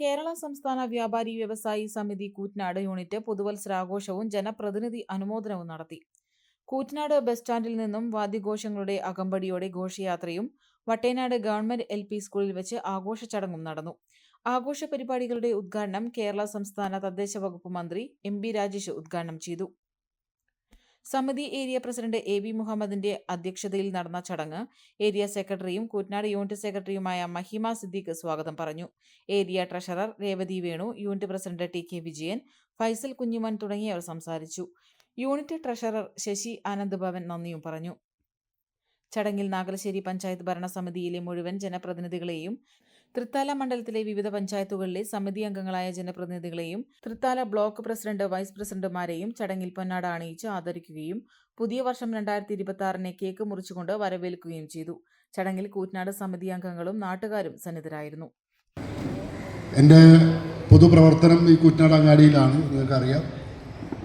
കേരള സംസ്ഥാന വ്യാപാരി വ്യവസായി സമിതി കൂറ്റനാട് യൂണിറ്റ് പുതുവത്സരാഘോഷവും ജനപ്രതിനിധി അനുമോദനവും നടത്തി. കൂറ്റനാട് ബസ് സ്റ്റാൻഡിൽ നിന്നും വാദ്യഘോഷങ്ങളുടെ അകമ്പടിയോടെ ഘോഷയാത്രയും വട്ടേനാട് ഗവൺമെന്റ് എൽ പി സ്കൂളിൽ വെച്ച് ആഘോഷ ചടങ്ങും നടന്നു. ആഘോഷ പരിപാടികളുടെ ഉദ്ഘാടനം കേരള സംസ്ഥാന തദ്ദേശ വകുപ്പ് മന്ത്രി എം ബി രാജേഷ് ഉദ്ഘാടനം ചെയ്തു. സമിതി ഏരിയ പ്രസിഡന്റ് എ വി മുഹമ്മദിന്റെ അധ്യക്ഷതയിൽ നടന്ന ചടങ്ങ് ഏരിയ സെക്രട്ടറിയും കൂറ്റനാട് യൂണിറ്റ് സെക്രട്ടറിയുമായ മഹിമ സിദ്ദീഖ് സ്വാഗതം പറഞ്ഞു. Area treasurer Revathi Venu unit president T K Vijayan Faisal Kunjuman തുടങ്ങിയവർ സംസാരിച്ചു. യൂണിറ്റ് ട്രഷറർ ശശി ആനന്ദ് ഭവൻ നന്ദിയും പറഞ്ഞു. ചടങ്ങിൽ നാഗലശ്ശേരി പഞ്ചായത്ത് ഭരണസമിതിയിലെ മുഴുവൻ ജനപ്രതിനിധികളെയും തൃത്താല മണ്ഡലത്തിലെ വിവിധ പഞ്ചായത്തുകളിലെ സമിതി അംഗങ്ങളായ ജനപ്രതിനിധികളെയും തൃത്താല ബ്ലോക്ക് പ്രസിഡന്റ് വൈസ് പ്രസിഡന്റുമാരെയും ചടങ്ങിൽ പൊന്നാട അണിയിച്ച് ആദരിക്കുകയും പുതിയ വർഷം രണ്ടായിരത്തി ഇരുപത്തി ആറിനെ കേക്ക് മുറിച്ചുകൊണ്ട് വരവേൽക്കുകയും ചെയ്തു. ചടങ്ങിൽ കൂറ്റനാട് സമിതി അംഗങ്ങളും നാട്ടുകാരും സന്നിധരായിരുന്നു. എന്റെ പൊതുപ്രവർത്തനം ഈ കുറ്റനാട് അങ്ങാടിയിലാണ് നിങ്ങൾക്കറിയാം.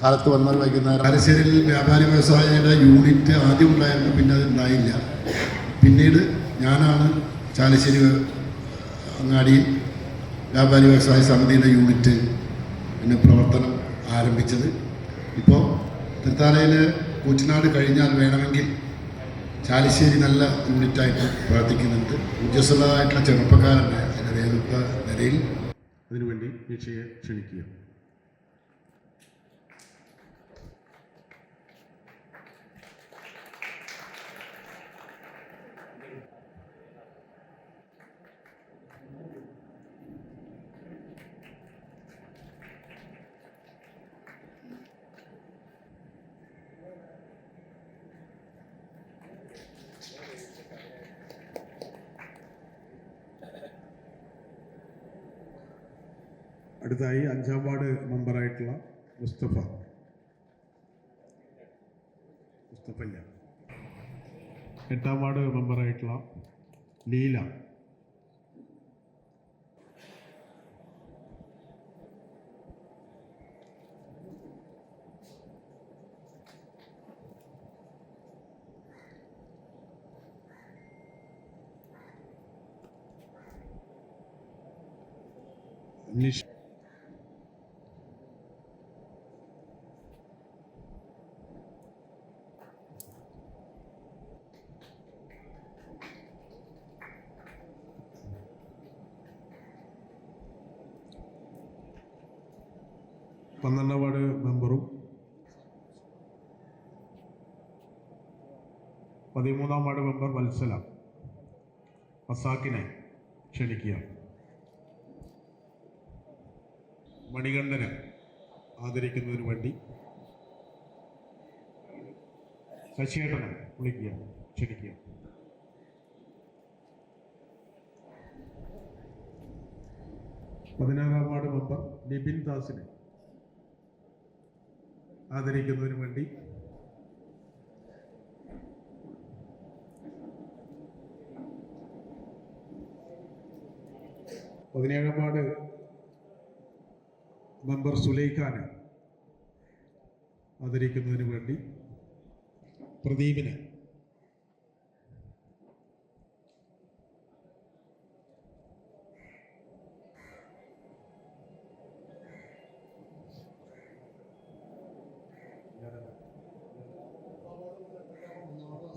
കാലത്ത് വന്നാൽ വൈകുന്നേരം. കാരശ്ശേരിയിൽ വ്യാപാരി വ്യവസായിയുടെ യൂണിറ്റ് ആദ്യം ഉണ്ടായിരുന്നു പിന്നെ അത് ഉണ്ടായില്ല. പിന്നീട് ഞാനാണ് ചാലശ്ശേരി അങ്ങാടിയിൽ വ്യാപാരി വ്യവസായ സമിതിയുടെ യൂണിറ്റ് പിന്നെ പ്രവർത്തനം ആരംഭിച്ചത്. ഇപ്പോൾ തൃത്താലയിൽ കൂറ്റനാട് കഴിഞ്ഞാൽ വേണമെങ്കിൽ ചാലിശ്ശേരി നല്ല യൂണിറ്റായിട്ട് പ്രവർത്തിക്കുന്നുണ്ട്. ഊർജസ്വലമായിട്ടുള്ള ചെറുപ്പക്കാരനെ അതിന്റെ നേതൃത്വ നിലയിൽ അതിനുവേണ്ടി നിക്ഷയെ ക്ഷണിക്കുക അടുത്തായി അഞ്ചാം വാർഡ് മെമ്പറായിട്ടുള്ള മുസ്തഫ. മുസ്തഫല്ല എട്ടാം വാർഡ് മെമ്പറായിട്ടുള്ള ലീല. നിഷ് പന്ത്രണ്ടാം വാർഡ് മെമ്പറും പതിമൂന്നാം വാർഡ് മെമ്പർ വത്സല മസാക്കിനെ ക്ഷണിക്കുക. മണികണ്ഠനെ ആദരിക്കുന്നതിന് വേണ്ടി ശശിയേട്ടനെ വിളിക്കുക ക്ഷണിക്കുക. പതിനാറാം വാർഡ് മെമ്പർ നിബിൻ ദാസിനെ ആദരിക്കുന്നതിന് വേണ്ടി. പതിനേഴാം വാർഡ് മെമ്പർ സുലൈഖാനെ ആദരിക്കുന്നതിനു വേണ്ടി പ്രദീപിനെ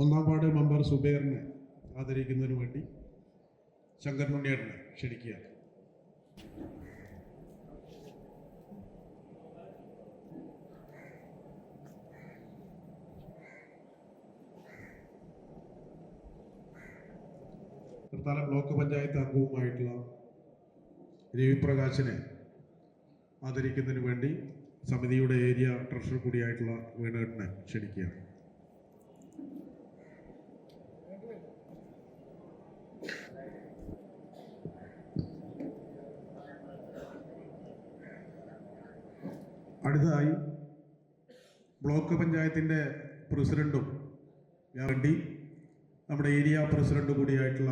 ഒന്നാം വാർഡ് മെമ്പർ സുബേറിനെ ആദരിക്കുന്നതിന് വേണ്ടി ശങ്കർ ക്ഷണിക്കുകയാണ്. ക്ഷണിക്കുക തൃത്താല ബ്ലോക്ക് പഞ്ചായത്ത് അംഗവുമായിട്ടുള്ള രവിപ്രകാശിനെ ആദരിക്കുന്നതിന് വേണ്ടി സമിതിയുടെ ഏരിയ ട്രഷറർ കൂടിയായിട്ടുള്ള വേണുകെട്ടിനെ ക്ഷണിക്കുക അടുത്തതായി ബ്ലോക്ക് പഞ്ചായത്തിന്റെ പ്രസിഡന്റും വേണ്ടി നമ്മുടെ ഏരിയ പ്രസിഡന്റ് കൂടിയായിട്ടുള്ള